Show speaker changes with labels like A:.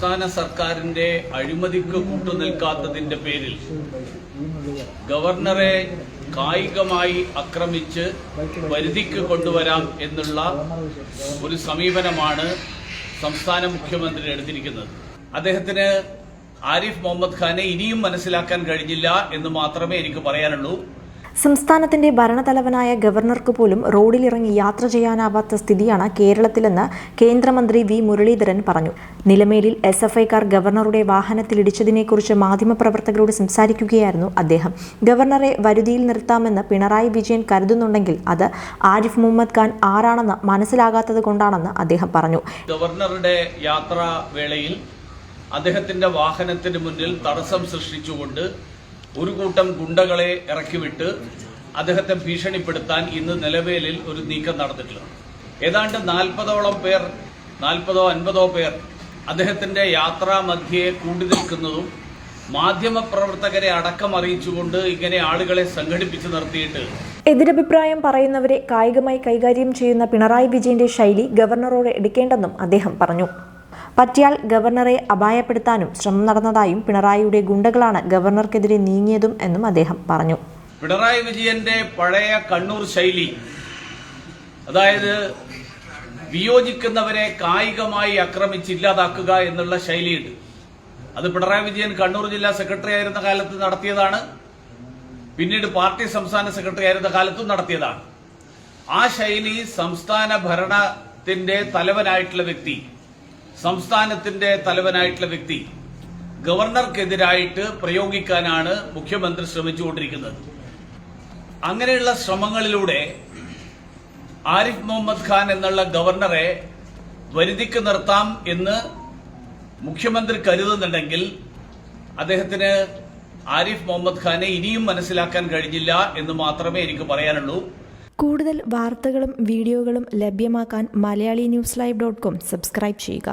A: സംസ്ഥാന സർക്കാരിന്റെ അഴിമതിക്ക് കൂട്ടുനിൽക്കാത്തതിന്റെ പേരിൽ ഗവർണറെ കായികമായി ആക്രമിച്ച് പരിധിക്ക് കൊണ്ടുവരാം എന്നുള്ള ഒരു സമീപനമാണ് സംസ്ഥാന മുഖ്യമന്ത്രി എടുത്തിരിക്കുന്നത്. അദ്ദേഹത്തിന് ആരിഫ് മുഹമ്മദ് ഖാനെ ഇനിയും മനസ്സിലാക്കാൻ കഴിഞ്ഞില്ല എന്ന് മാത്രമേ എനിക്ക് പറയാനുള്ളൂ.
B: സംസ്ഥാനത്തിന്റെ ഭരണതലവനായ ഗവർണർക്ക് പോലും റോഡിലിറങ്ങി യാത്ര ചെയ്യാനാവാത്ത സ്ഥിതിയാണ് കേരളത്തിലെന്ന് കേന്ദ്രമന്ത്രി വി മുരളീധരൻ പറഞ്ഞു. നിലമേലിൽ എസ് എഫ് ഐക്കാർ ഗവർണറുടെ വാഹനത്തിലിടിച്ചതിനെക്കുറിച്ച് മാധ്യമപ്രവർത്തകരോട് സംസാരിക്കുകയായിരുന്നു അദ്ദേഹം. ഗവർണറെ വരുതിയിൽ നിർത്താമെന്ന് പിണറായി വിജയൻ കരുതുന്നുണ്ടെങ്കിൽ അത് ആരിഫ് മുഹമ്മദ് ഖാൻ ആരാണെന്ന് മനസ്സിലാകാത്തത് കൊണ്ടാണെന്ന് അദ്ദേഹം പറഞ്ഞു.
A: ഗവർണറുടെ യാത്രാവേളയിൽ അദ്ദേഹത്തിന്റെ വാഹനത്തിന് മുന്നിൽ തടസ്സം സൃഷ്ടിച്ചുകൊണ്ട് ഒരു കൂട്ടം ഗുണ്ടകളെ ഇറക്കിവിട്ട് അദ്ദേഹത്തെ ഭീഷണിപ്പെടുത്താൻ ഇന്ന് നിലവേലിൽ ഒരു നീക്കം നടന്നിട്ടുള്ളത് ഏതാണ്ട് നാൽപ്പതോളം പേർ നാൽപ്പതോ അൻപതോ പേർ അദ്ദേഹത്തിന്റെ യാത്രാ മധ്യയെ കൂടി നിൽക്കുന്നതും മാധ്യമപ്രവർത്തകരെ അടക്കം അറിയിച്ചുകൊണ്ട് ഇങ്ങനെ ആളുകളെ സംഘടിപ്പിച്ച് നിർത്തിയിട്ട്
B: എതിരഭിപ്രായം പറയുന്നവരെ കായികമായി കൈകാര്യം ചെയ്യുന്ന പിണറായി വിജയന്റെ ശൈലി ഗവർണറോട് എടുക്കേണ്ടെന്നും അദ്ദേഹം പറഞ്ഞു. പറ്റിയാൽ ഗവർണറെ അപായപ്പെടുത്താനും ശ്രമം നടന്നതായും പിണറായിയുടെ ഗുണ്ടകളാണ് ഗവർണർക്കെതിരെ നീങ്ങിയതും എന്നും അദ്ദേഹം പറഞ്ഞു.
A: പിണറായി വിജയന്റെ പഴയ കണ്ണൂർ ശൈലി അതായത് വിയോജിക്കുന്നവരെ കായികമായി ആക്രമിച്ച് ഇല്ലാതാക്കുക എന്നുള്ള ശൈലിയുണ്ട്. അത് പിണറായി വിജയൻ കണ്ണൂർ ജില്ലാ സെക്രട്ടറി ആയിരുന്ന കാലത്ത് നടത്തിയതാണ്. പിന്നീട് പാർട്ടി സംസ്ഥാന സെക്രട്ടറി ആയിരുന്ന കാലത്തും നടത്തിയതാണ്. ആ ശൈലി സംസ്ഥാന ഭരണത്തിന്റെ തലവനായിട്ടുള്ള വ്യക്തി. സംസ്ഥാനത്തിന്റെ തലവനായിട്ടുള്ള വ്യക്തി ഗവർണർക്കെതിരായിട്ട് പ്രയോഗിക്കാനാണ് മുഖ്യമന്ത്രി ശ്രമിച്ചുകൊണ്ടിരിക്കുന്നത്. അങ്ങനെയുള്ള ശ്രമങ്ങളിലൂടെ ആരിഫ് മുഹമ്മദ് ഖാൻ എന്നുള്ള ഗവർണറെ വരുതിക്ക് നിർത്താം എന്ന് മുഖ്യമന്ത്രി കരുതുന്നുണ്ടെങ്കിൽ അദ്ദേഹത്തിന് ആരിഫ് മുഹമ്മദ് ഖാനെ ഇനിയും മനസ്സിലാക്കാൻ കഴിഞ്ഞില്ല എന്ന് മാത്രമേ എനിക്ക് പറയാനുള്ളൂ.
B: കൂടുതൽ വാർത്തകളും വീഡിയോകളും ലഭ്യമാക്കാൻ Malayali news live dot com subscribe ചെയ്യുക.